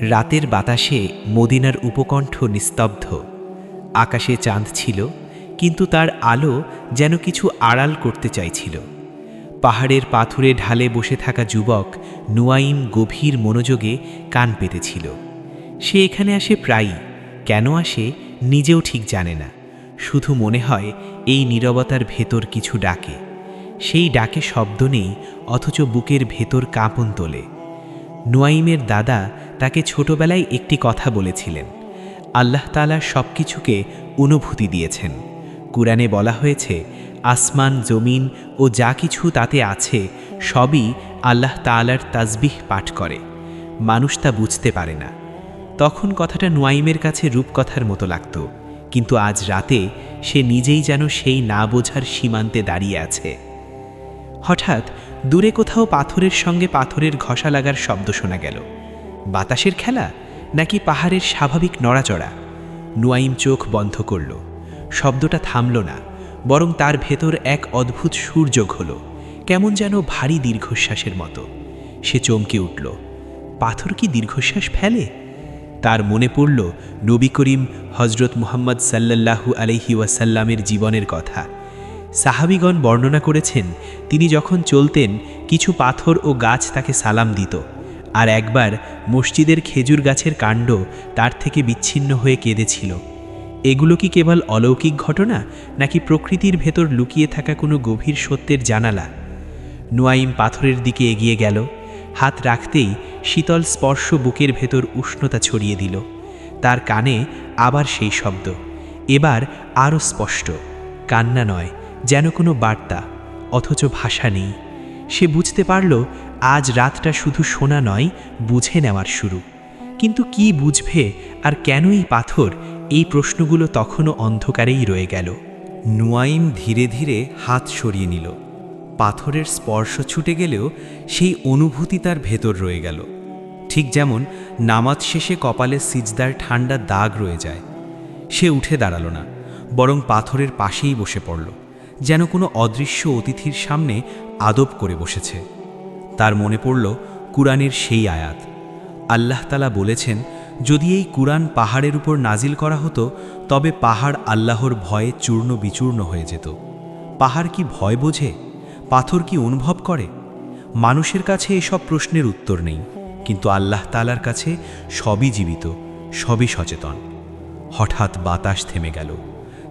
রাতের বাতাসে মদিনার উপকণ্ঠ নিস্তব্ধ। আকাশে চাঁদ ছিল, কিন্তু তার আলো যেন কিছু আড়াল করতে চাইছিল। পাহাড়ের পাথুরে ঢালে বসে থাকা যুবক নুয়াইম গভীর মনোযোগে কান পেতেছিল। সে এখানে আসে প্রায়ই, কেন আসে নিজেও ঠিক জানে না। শুধু মনে হয় এই নীরবতার ভেতর কিছু ডাকে। সেই ডাকে শব্দ নেই, অথচ বুকের ভেতর কাঁপন তোলে। নুয়াইমের দাদা তাকে ছোটবেলায় একটি কথা বলেছিলেন। আল্লাহ তালা সব কিছুকে অনুভূতি দিয়েছেন। কুরআনে বলা হয়েছে, আসমান, জমিন ও যা কিছু তাতে আছে, সবই আল্লাহ তালার তাজবিহ পাঠ করে। মানুষ তা বুঝতে পারে না। তখন কথাটা নুয়াইমের কাছে রূপকথার মতো লাগত, কিন্তু আজ রাতে সে নিজেই যেন সেই না বোঝার সীমান্তে দাঁড়িয়ে আছে। হঠাৎ দূরে কোথাও পাথরের সঙ্গে পাথরের ঘষা লাগার শব্দ শোনা গেল। বাতাসের খেলা নাকি পাহাড়ের স্বাভাবিক নড়াচড়া? নুয়াইম চোখ বন্ধ করল। শব্দটা থামল না, বরং তার ভেতর এক অদ্ভুত সূর্যোগ হলো, কেমন যেন ভারী দীর্ঘশ্বাসের মতো। সে চমকে উঠল। পাথর কি দীর্ঘশ্বাস ফেলে? তার মনে পড়ল নবী করিম হজরত মুহাম্মদ সাল্লাল্লাহু আলহি ওয়াসাল্লামের জীবনের কথা। সাহাবিগণ বর্ণনা করেছেন, তিনি যখন চলতেন, কিছু পাথর ও গাছ তাকে সালাম দিত। আর একবার মসজিদের খেজুর গাছের কাণ্ড তার থেকে বিচ্ছিন্ন হয়ে কেঁদেছিল। এগুলো কি কেবল অলৌকিক ঘটনা, নাকি প্রকৃতির ভেতর লুকিয়ে থাকা কোনো গভীর সত্যের জানালা? নোয়াইম পাথরের দিকে এগিয়ে গেল, হাত রাখতেই শীতল স্পর্শ বুকের ভেতর উষ্ণতা ছড়িয়ে দিল। তার কানে আবার সেই শব্দ, এবার আরও স্পষ্ট, কান্না নয় যেন কোনো বার্তা, অথচ ভাষা নেই। সে বুঝতে পারল, আজ রাতটা শুধু শোনা নয়, বুঝে নেওয়ার শুরু। কিন্তু কি বুঝবে আর কেনই পাথর, এই প্রশ্নগুলো তখনও অন্ধকারেই রয়ে গেল। নুয়াইম ধীরে ধীরে হাত সরিয়ে নিল। পাথরের স্পর্শ ছুটে গেলেও সেই অনুভূতি তার ভেতর রয়ে গেল। ঠিক যেমন নামাজ শেষে কপালে সিজদার ঠান্ডা দাগ রয়ে যায়। সে উঠে দাঁড়াল না, বরং পাথরের পাশেই বসে পড়ল। যেন কোনো অদৃশ্য অতিথির সামনে আদব করে বসেছে। তার মনে পড়ল কুরআনের সেই আয়াত। আল্লাহ তালা বলেছেন, যদি এই কুরআন পাহাড়ের উপর নাজিল করা হতো, তবে পাহাড় আল্লাহর ভয়ে চূর্ণ বিচূর্ণ হয়ে যেত। পাহাড় কি ভয় বোঝে? পাথর কি অনুভব করে? মানুষের কাছে এসব প্রশ্নের উত্তর নেই, কিন্তু আল্লাহ তালার কাছে সবই জীবিত, সবই সচেতন। হঠাৎ বাতাস থেমে গেল।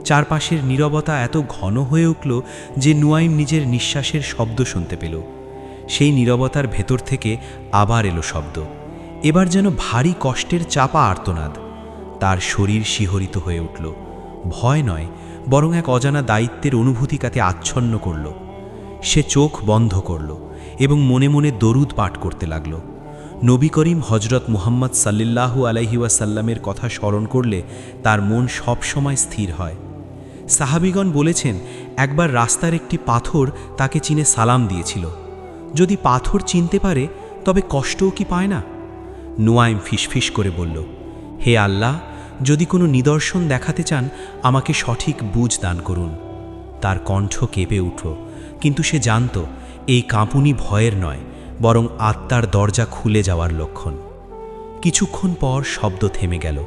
চারপাশের নীরবতা এত ঘন হয়ে উঠল যে নুয়াইম নিজের নিঃশ্বাসের শব্দ শুনতে পেল। সেই নীরবতার ভেতর থেকে আবার এলো শব্দ। এবার যেন ভারী কষ্টের চাপা আর্তনাদ। তার শরীর শিহরিত হয়ে উঠল। ভয় নয়, বরং এক অজানা দায়িত্বের অনুভূতি কাতে আচ্ছন্ন করল। সে চোখ বন্ধ করল এবং মনে মনে দরুদ পাঠ করতে লাগল। নবী করিম হজরত মুহাম্মদ সাল্লিল্লাহু আলাইহি ওয়াসাল্লামের কথা স্মরণ করলে তার মন সব সময় স্থির হয়। সাহাবিগণ বলেছেন, একবার রাস্তার একটি পাথর তাকে চিনে সালাম দিয়েছিল। যদি পাথর চিনতে পারে, তবে কষ্টও কি পায় না? নোয়াইম ফিসফিস করে বলল, হে আল্লাহ, যদি কোনো নিদর্শন দেখাতে চান, আমাকে সঠিক বুঝ দান করুন। তার কণ্ঠ কেঁপে উঠল, কিন্তু সে জানত, এই কাঁপুনি ভয়ের নয়, বরং আত্মার দরজা খুলে যাওয়ার লক্ষণ। কিছুক্ষণ পর শব্দ থেমে গেল।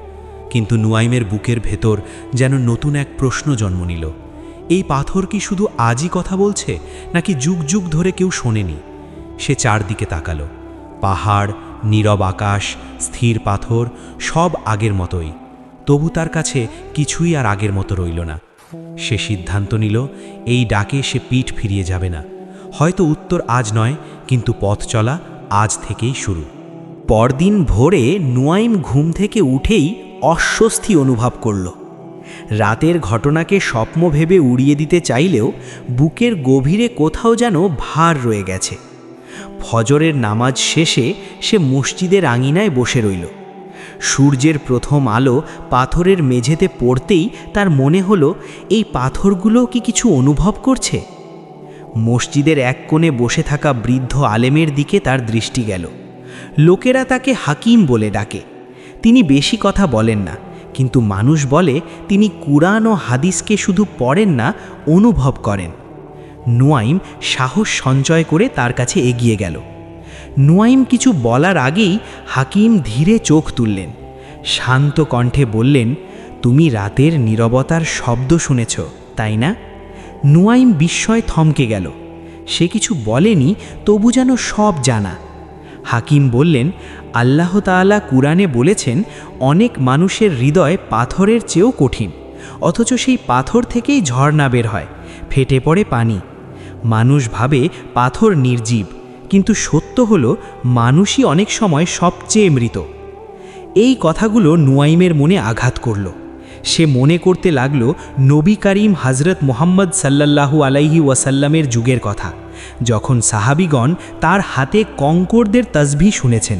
কিন্তু নুয়াইমের বুকের ভেতর যেন নতুন এক প্রশ্ন জন্ম নিল। এই পাথর কি শুধু আজই কথা বলছে, নাকি যুগ যুগ ধরে কেউ শোনেনি? সে চারদিকে তাকালো। পাহাড়, নীরব আকাশ, স্থির পাথর, সব আগের মতোই। তবু তার কাছে কিছুই আর আগের মতো রইল না। সে সিদ্ধান্ত নিল, এই ডাকে সে পিঠ ফিরিয়ে যাবে না। হয়তো উত্তর আজ নয়, কিন্তু পথ চলা আজ থেকেই শুরু। পরদিন ভোরে নুয়াইম ঘুম থেকে উঠেই অস্বস্তি অনুভব করল। রাতের ঘটনাকে স্বপ্ন ভেবে উড়িয়ে দিতে চাইলেও বুকের গভীরে কোথাও যেন ভার রয়ে গেছে। ফজরের নামাজ শেষে সে মসজিদের আঙিনায় বসে রইল। সূর্যের প্রথম আলো পাথরের মেঝেতে পড়তেই তার মনে হলো, এই পাথরগুলো কি কিছু অনুভব করছে? মসজিদের এক কোণে বসে থাকা বৃদ্ধ আলেমের দিকে তার দৃষ্টি গেল। লোকেরা তাকে হাকিম বলে ডাকে। তিনি বেশি কথা বলেন না, কিন্তু মানুষ বলে তিনি কুরআন ও হাদিসকে শুধু পড়েন না, অনুভব করেন। নুয়াইম সাহস সঞ্চয় করে তার কাছে এগিয়ে গেল। নুয়াইম কিছু বলার আগেই হাকিম ধীরে চোখ তুললেন। শান্ত কণ্ঠে বললেন, তুমি রাতের নীরবতার শব্দ শুনেছ, তাই না? নুয়াইম বিস্ময় থমকে গেল। সে কিছু বলেনি, তবু যেন সব জানা। হাকিম বললেন, আল্লাহ তাআলা কুরআনে বলেছেন, অনেক মানুষের হৃদয় পাথরের চেয়েও কঠিন, অথচ সেই পাথর থেকেই ঝর্ণা বের হয়, ফেটে পড়ে পানি। মানুষ ভাবে পাথর নির্জীব, কিন্তু সত্য হল মানুষই অনেক সময় সবচেয়ে মৃত। এই কথাগুলো নুয়াইমের মনে আঘাত করল। সে মনে করতে লাগল, নবী করিম হজরত মোহাম্মদ সাল্লাল্লাহু আলাইহি ওয়াসাল্লামের যুগের কথা। যখন সাহাবিগণ তার হাতে কঙ্করদের তসভি শুনেছেন,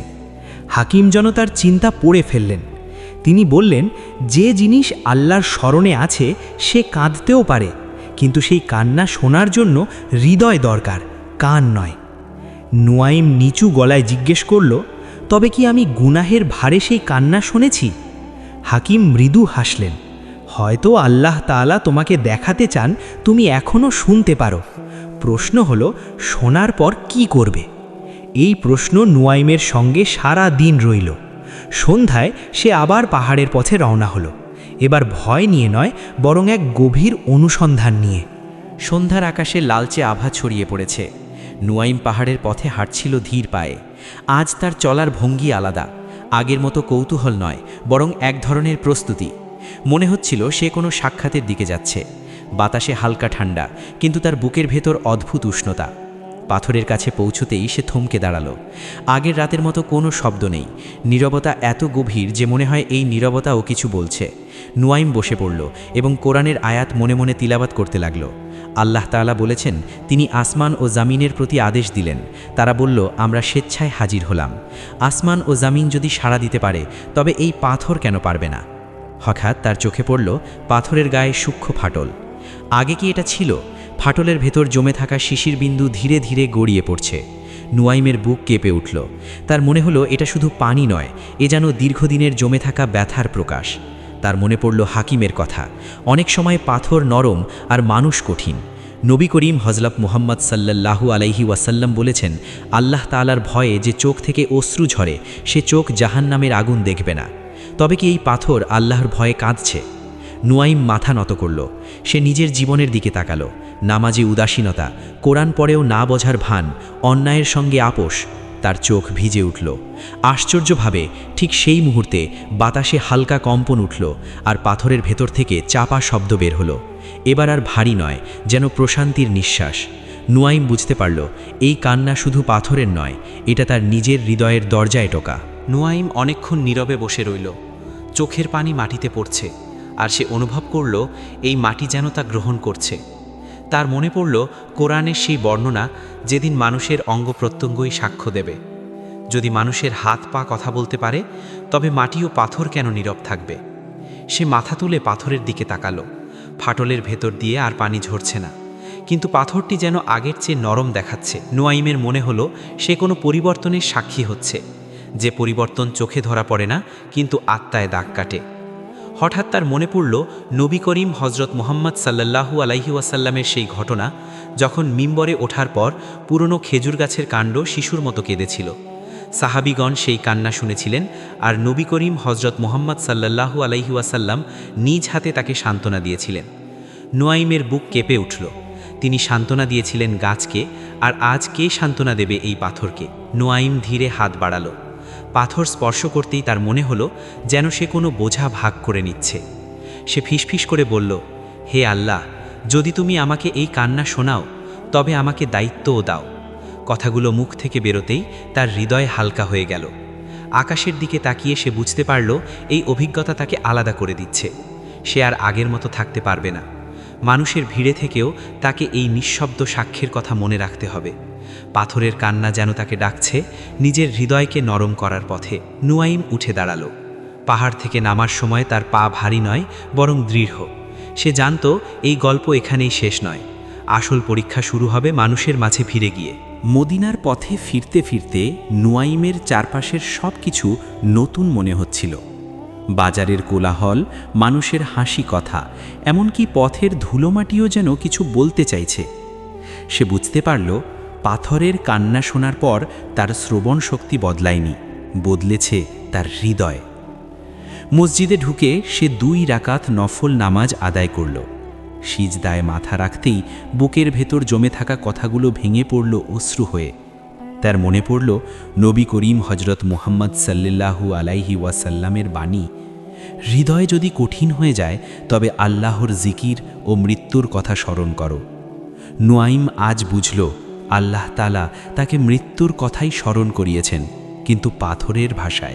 হাকিম যেন তার চিন্তা পড়ে ফেললেন। তিনি বললেন, যে জিনিস আল্লাহর স্মরণে আছে, সে কাঁদতেও পারে, কিন্তু সেই কান্না শোনার জন্য হৃদয় দরকার, কান নয়। নুয়াইম নিচু গলায় জিজ্ঞেস করল, তবে কি আমি গুনাহের ভারে সেই কান্না শুনেছি? হাকিম মৃদু হাসলেন, হয়তো আল্লাহ তাআলা তোমাকে দেখাতে চান, তুমি এখনও শুনতে পারো। প্রশ্ন হলো, শোনার পর কি করবে? এই প্রশ্ন নুয়াইমের সঙ্গে সারা দিন রইল। সন্ধ্যায় সে আবার পাহাড়ের পথে রওনা হলো। এবার ভয় নিয়ে নয়, বরং এক গভীর অনুসন্ধান নিয়ে। সন্ধ্যার আকাশে লালচে আভা ছড়িয়ে পড়েছে। নুয়াইম পাহাড়ের পথে হাঁটছিল ধীর পায়ে। আজ তার চলার ভঙ্গি আলাদা। আগের মতো কৌতূহল নয়, বরং এক ধরনের প্রস্তুতি। মনে হচ্ছিল সে কোনো সাক্ষাতের দিকে যাচ্ছে। বাতাসে হালকা ঠান্ডা, কিন্তু তার বুকের ভেতর অদ্ভুত উষ্ণতা। পাথরের কাছে পৌঁছতেই সে থমকে দাঁড়াল। আগের রাতের মতো কোনো শব্দ নেই। নীরবতা এত গভীর যে মনে হয় এই নীরবতাও কিছু বলছে। নুয়াইম বসে পড়ল এবং কোরআনের আয়াত মনে মনে তিলাবাত করতে লাগল। আল্লাহ তাআলা বলেছেন, তিনি আসমান ও জামিনের প্রতি আদেশ দিলেন। তারা বলল, আমরা স্বেচ্ছায় হাজির হলাম। আসমান ও জামিন যদি সাড়া দিতে পারে, তবে এই পাথর কেন পারবে না? হঠাৎ তার চোখে পড়ল পাথরের গায়ে সূক্ষ্ম ফাটল। আগে কি এটা ছিল? ফাটলের ভেতর জমে থাকা শিশির বিন্দু ধীরে ধীরে গড়িয়ে পড়ছে। নুয়াইমের বুক কেঁপে উঠল। তার মনে হলো এটা শুধু পানি নয়, এ যেন দীর্ঘদিনের জমে থাকা ব্যথার প্রকাশ। তার মনে পড়ল হাকিমের কথা। অনেক সময় পাথর নরম আর মানুষ কঠিন। নবী করিম হজরত মুহাম্মদ সাল্লাল্লাহু আলাইহি ওয়াসাল্লাম বলেছেন, আল্লাহ তাআলার ভয়ে যে চোখ থেকে অশ্রু ঝরে, সে চোখ জাহান্নামের আগুন দেখবে না। তবে কি এই পাথর আল্লাহর ভয়ে কাঁদছে? নুয়াইম মাথা নত করল। সে নিজের জীবনের দিকে তাকালো। নামাজে উদাসীনতা, কোরআন পরেও না বোঝার ভান, অন্যায়ের সঙ্গে আপোষ, তার চোখ ভিজে উঠল। আশ্চর্যভাবে, ঠিক সেই মুহূর্তে বাতাসে হালকা কম্পন উঠল আর পাথরের ভেতর থেকে চাপা শব্দ বের হলো। এবার আর ভারী নয়, যেন প্রশান্তির নিঃশ্বাস। নুয়াইম বুঝতে পারল, এই কান্না শুধু পাথরের নয়, এটা তার নিজের হৃদয়ের দরজায় টোকা। নুয়াইম অনেকক্ষণ নীরবে বসে রইল। চোখের পানি মাটিতে পড়ছে। আর সে অনুভব করল, এই মাটি যেন তা গ্রহণ করছে। তার মনে পড়ল কোরআনের সেই বর্ণনা, যেদিন মানুষের অঙ্গ প্রত্যঙ্গই সাক্ষ্য দেবে। যদি মানুষের হাত পা কথা বলতে পারে, তবে মাটি ও পাথর কেন নীরব থাকবে? সে মাথা তুলে পাথরের দিকে তাকালো। ফাটলের ভেতর দিয়ে আর পানি ঝরছে না। কিন্তু পাথরটি যেন আগের চেয়ে নরম দেখাচ্ছে। নোয়াইমের মনে হলো, সে কোনো পরিবর্তনের সাক্ষী হচ্ছে। যে পরিবর্তন চোখে ধরা পড়ে না, কিন্তু আত্মায় দাগ কাটে। হঠাৎ তার মনে পড়ল, নবী করিম হজরত মোহাম্মদ সাল্লাল্লাহু আলাইহি ওয়াসাল্লামের সেই ঘটনা, যখন মিম্বরে ওঠার পর পুরনো খেজুর গাছের কাণ্ড শিশুর মতো কেঁদেছিল। সাহাবিগণ সেই কান্না শুনেছিলেন আর নবী করিম হজরত মোহাম্মদ সাল্লাল্লাহু আলাইহি ওয়াসাল্লাম নিজ হাতে তাকে সান্ত্বনা দিয়েছিলেন। নোয়াইমের বুক কেঁপে উঠল। তিনি সান্ত্বনা দিয়েছিলেন গাছকে, আর আজ কে সান্ত্বনা দেবে এই পাথরকে? নোয়াইম ধীরে হাত বাড়ালো। পাথর স্পর্শ করতেই তার মনে হলো যেন সে কোনো বোঝা ভাগ করে নিচ্ছে। সে ফিসফিস করে বলল, হে আল্লাহ, যদি তুমি আমাকে এই কান্না শোনাও, তবে আমাকে দায়িত্বও দাও। কথাগুলো মুখ থেকে বেরোতেই তার হৃদয় হালকা হয়ে গেল। আকাশের দিকে তাকিয়ে সে বুঝতে পারল, এই অভিজ্ঞতা তাকে আলাদা করে দিচ্ছে। সে আর আগের মতো থাকতে পারবে না। মানুষের ভিড়ে থেকেও তাকে এই নিঃশব্দ সাক্ষ্যের কথা মনে রাখতে হবে। পাথরের কান্না যেন তাকে ডাকছে, নিজের হৃদয়কে নরম করার পথে নুয়াইম উঠে দাঁড়াল। পাহাড় থেকে নামার সময় তার পা ভারী নয়, বরং দৃঢ়। সে জানত এই গল্প এখানেই শেষ নয়। আসল পরীক্ষা শুরু হবে মানুষের মাঝে ফিরে গিয়ে। মদিনার পথে ফিরতে ফিরতে নুয়াইমের চারপাশের সব কিছু নতুন মনে হচ্ছিল। বাজারের কোলাহল, মানুষের হাসি কথা, এমনকি পথের ধুলোমাটিও যেন কিছু বলতে চাইছে। সে বুঝতে পারল পাথরের কান্না শোনার পর তার শ্রবণ শক্তি বদলায়নি, বদলেছে তার হৃদয়। মসজিদে ঢুকে সে দুই রাকাত নফল নামাজ আদায় করল। সিজদায় মাথা রাখতেই বুকের ভেতর জমে থাকা কথাগুলো ভেঙে পড়ল অশ্রু হয়ে। তার মনে পড়ল, নবী করিম হজরত মুহাম্মদ সাল্লাল্লাহু আলাইহি ওয়াসাল্লামের বাণী, হৃদয় যদি কঠিন হয়ে যায়, তবে আল্লাহর জিকির ও মৃত্যুর কথা স্মরণ করো। নোয়াইম আজ বুঝল আল্লাহ তালা তাকে মৃত্যুর কথাই স্মরণ করিয়েছেন, কিন্তু পাথরের ভাষায়।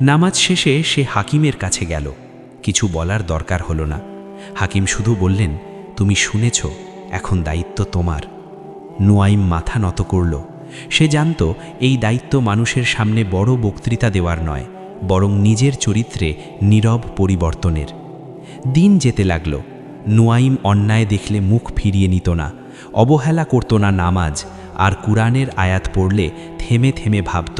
নামাজ শেষে সে হাকিমের কাছে গেল। কিছু বলার দরকার হলো না। হাকিম শুধু বললেন, তুমি শুনেছ, এখন দায়িত্ব তোমার। নোয়াইম মাথা নত করল। সে জানত, এই দায়িত্ব মানুষের সামনে বড় বক্তৃতা দেওয়ার নয়, বরং নিজের চরিত্রে নীরব পরিবর্তনের। দিন যেতে লাগল। নোয়াইম অন্যায় দেখলে মুখ ফিরিয়ে নিত না। অবহেলা করত না নামাজ, আর কুরআনের আয়াত পড়লে থেমে থেমে ভাবত।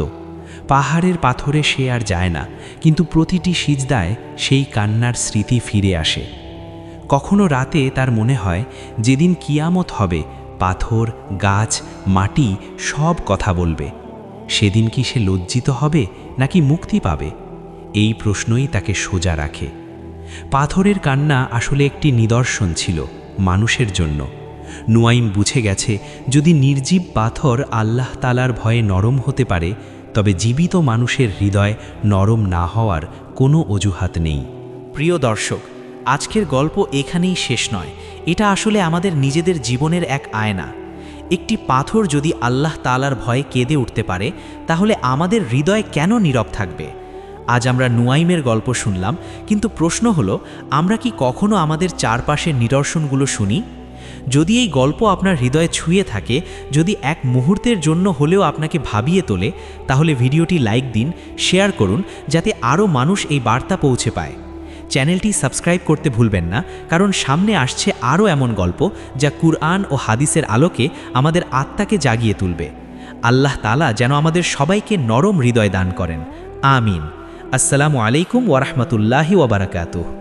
পাহাড়ের পাথরে সে আর যায় না, কিন্তু প্রতিটি সিজদায় সেই কান্নার স্মৃতি ফিরে আসে। কখনো রাতে তার মনে হয়, যেদিন কিয়ামত হবে, পাথর, গাছ, মাটি সব কথা বলবে। সেদিন কি সে লজ্জিত হবে, নাকি মুক্তি পাবে? এই প্রশ্নই তাকে সোজা রাখে। পাথরের কান্না আসলে একটি নিদর্শন ছিল মানুষের জন্য। নুয়াইম বুঝে গেছে, যদি নির্জীব পাথর আল্লাহ তালার ভয়ে নরম হতে পারে, তবে জীবিত মানুষের হৃদয় নরম না হওয়ার কোনো অজুহাত নেই। প্রিয় দর্শক, আজকের গল্প এখানেই শেষ নয়। এটা আসলে আমাদের নিজেদের জীবনের এক আয়না। একটি পাথর যদি আল্লাহ তালার ভয়ে কেঁদে উঠতে পারে, তাহলে আমাদের হৃদয় কেন নীরব থাকবে? আজ আমরা নুয়াইমের গল্প শুনলাম, কিন্তু প্রশ্ন হলো, আমরা কি কখনো আমাদের চারপাশের নিদর্শনগুলো শুনি? যদি এই গল্প আপনার হৃদয়ে ছুঁয়ে থাকে, যদি এক মুহূর্তের জন্য হলেও আপনাকে ভাবিয়ে তোলে, তাহলে ভিডিওটি লাইক দিন, শেয়ার করুন, যাতে আরও মানুষ এই বার্তা পৌঁছে পায়। চ্যানেলটি সাবস্ক্রাইব করতে ভুলবেন না, কারণ সামনে আসছে আরও এমন গল্প যা কুরআন ও হাদিসের আলোকে আমাদের আত্মাকে জাগিয়ে তুলবে। আল্লাহ তালা যেন আমাদের সবাইকে নরম হৃদয় দান করেন। আমিন। আসসালামু আলাইকুম ওরহমতুল্লাহি ওবরাকাতুহ